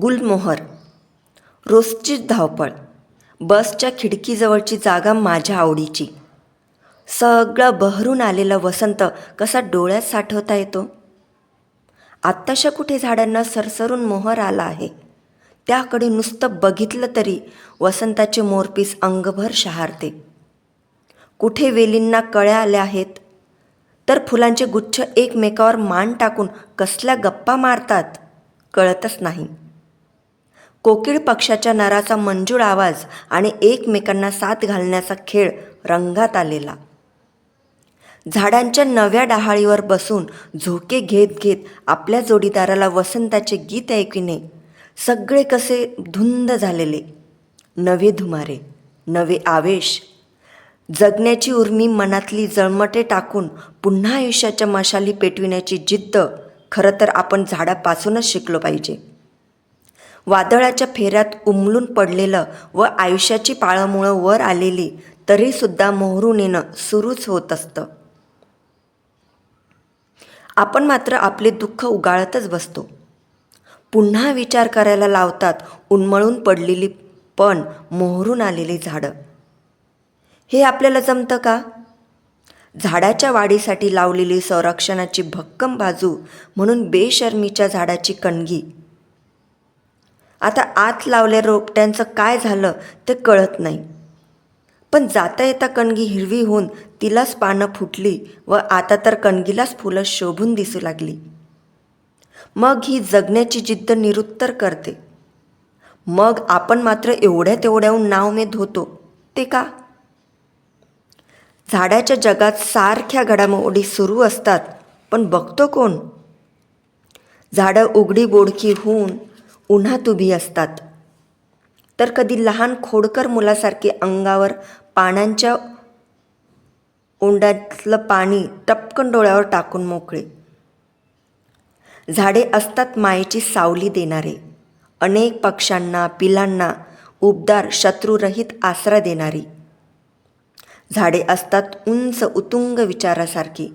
गुलमोहर. रोजचीच धावपळ. बसच्या खिडकीजवळची जागा माझ्या आवडीची. सगळं बहरून आलेला वसंत कसा डोळ्यात साठवता येतो? आत्ताशा कुठे झाडांना सरसरून मोहर आला आहे? त्याकडे नुसतं बघितलं तरी वसंताचे मोरपीस अंगभर शहारते. कुठे वेलींना कळ्या आल्या आहेत? तर फुलांचे गुच्छ एकमेकावर मान टाकून कसल्या गप्पा मारतात? कळतच नाही. कोकिळ पक्षाच्या नराचा मंजूळ आवाज आणि एकमेकांना साथ घालण्याचा खेळ रंगात आलेला. झाडांच्या नव्या डहाळीवर बसून झोके घेत घेत आपल्या जोडीदाराला वसंताचे गीत ऐकविणे सगळे कसे धुंद झालेले. नवे धुमारे नवे आवेश. जगण्याची उर्मी मनातली जळमटे टाकून पुन्हा आयुष्याच्या मशाली पेटविण्याची जिद्द. खरं तर आपण झाडापासूनच शिकलो पाहिजे. वादळाच्या फेऱ्यात उमलून पडलेलं व आयुष्याची पाळंमुळं वर आलेली तरीसुद्धा मोहरून येणं सुरूच होत असतं. आपण मात्र आपले दुःख उगाळतच बसतो. पुन्हा विचार करायला लावतात उन्मळून पडलेली पण मोहरून आलेली झाडं. हे आपल्याला जमतं का? झाडाच्या वाढीसाठी लावलेली संरक्षणाची भक्कम बाजू म्हणून बेशर्मीच्या झाडाची कणगी आता आत लावल्या रोपट्यांचं काय झालं ते कळत नाही. पण जाता येता कणगी हिरवी होऊन तिलाच पानं फुटली व आता तर कणगीलाच फुलं शोभून दिसू लागली. मग ही जगण्याची जिद्द निरुत्तर करते. मग आपण मात्र एवढ्या तेवढ्याहून नाव मे धोतो ते का? झाडाच्या जगात सारख्या घडामोडी सुरू असतात पण बघतो कोण? झाडं उघडी बोडकी होऊन उन्हात उभी असतात. तर कधी लहान खोडकर मुलासारखे अंगावर पाण्याच्या ओंड्यातलं पाणी टपकन डोळ्यावर टाकून मोकळे. झाडे असतात मायेची सावली देणारे. अनेक पक्ष्यांना पिलांना उबदार शत्रुरहित आसरा देणारी. झाडे असतात उंच उतुंग विचारासारखी.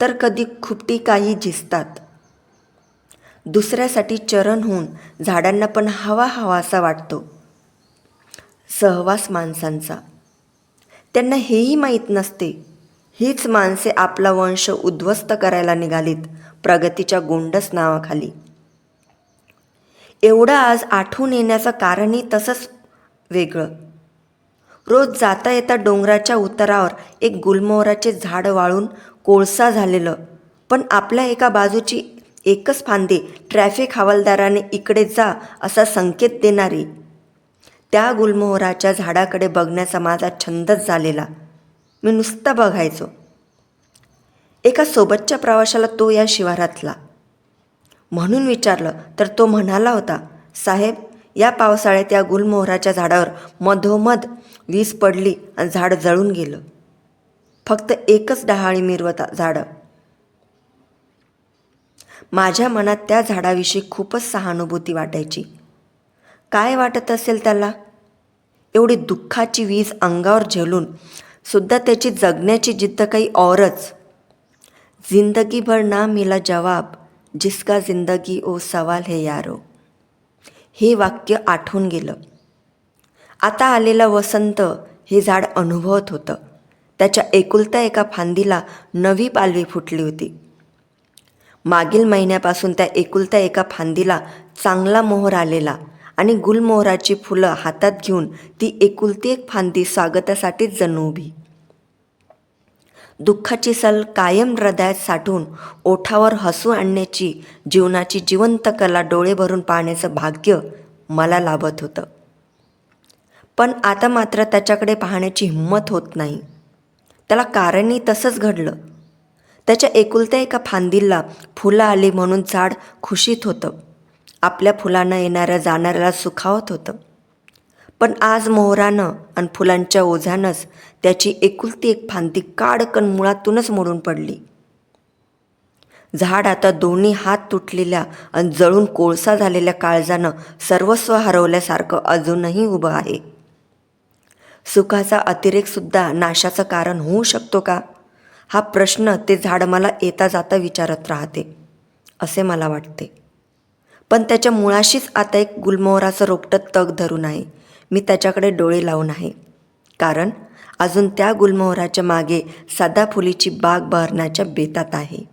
तर कधी खुपटी काही झिजतात. दुसऱ्यासाठी चरण होऊन झाडांना पण हवा हवासा वाटतो. सहवास माणसांचा. त्यांना हेही माहीत नसते. हीच माणसे आपला वंश उद्ध्वस्त करायला निघालीत प्रगतीच्या गोंडस नावाखाली. एवढं आज आठवून येण्याचं कारणही तसंच वेगळं. रोज जाता येता डोंगराच्या उतारावर एक गुलमोहराचे झाड वाळून कोळसा झालेलं पण आपल्या एका बाजूची एकच फांदी. ट्रॅफिक हवालदाराने इकडे जा असा संकेत देणारी. त्या गुलमोहराच्या झाडाकडे बघण्याचा माझा छंदच झालेला. मी नुसता बघायचो. एका सोबतच्या प्रवाशाला तो या शिवारातला. म्हणून विचारलं तर तो म्हणाला होता साहेब या पावसाळ्यात या गुलमोहराच्या झाडावर मधोमध वीज पडली आणि झाड जळून गेलं. फक्त एकच डहाळी मिरवता झाडं. माझ्या मनात त्या झाडाविषयी खूपच सहानुभूती वाटायची. काय वाटत असेल त्याला? एवढी दुःखाची वीज अंगावर झेलून सुद्धा त्याची जगण्याची जिद्द काही औरच. जिंदगीभर ना मिला जवाब जिसका जिंदगी ओ सवाल हे यारो. हे वाक्य आठवून गेलं. आता आलेला वसंत हे झाड अनुभवत होतं. त्याच्या एकुलत्या एका फांदीला नवी पालवी फुटली होती. मागील महिन्यापासून त्या एकुलत्या एका फांदीला चांगला मोहर आलेला आणि गुलमोहराची फुलं हातात घेऊन ती एकुलती एक फांदी स्वागतासाठीच जणू उभी. दुःखाची सल कायम हृदयात साठवून ओठावर हसू आणण्याची जीवनाची जिवंत कला डोळे भरून पाहण्याचं भाग्य मला लाभत होतं. पण आता मात्र त्याच्याकडे पाहण्याची हिंमत होत नाही. त्याला कारणही तसंच घडलं. त्याच्या एकुलत्या एका फांदीला फुलं आली म्हणून झाड खुशीत होतं. आपल्या फुलांना येणाऱ्या जाणाऱ्याला सुखावत होतं. पण आज मोहरानं आणि फुलांच्या ओझ्यानंच त्याची एकुलती एक फांदी काडकन मुळातूनच मोडून पडली. झाड आता दोन्ही हात तुटलेल्या आणि जळून कोळसा झालेल्या काळजानं सर्वस्व हरवल्यासारखं अजूनही उभं आहे. सुखाचा अतिरेकसुद्धा नाशाचं कारण होऊ शकतो का? हा प्रश्न ते झाड मला येता जाता विचारत राहते असे मला वाटते. पण त्याच्या मुळाशीच आता एक गुलमोहराचं रोपटं तग धरून आहे. मी त्याच्याकडे डोळे लावून आहे. कारण अजून त्या गुलमोहराच्या मागे सदाफुलीची बाग बहरण्याच्या बेतात आहे.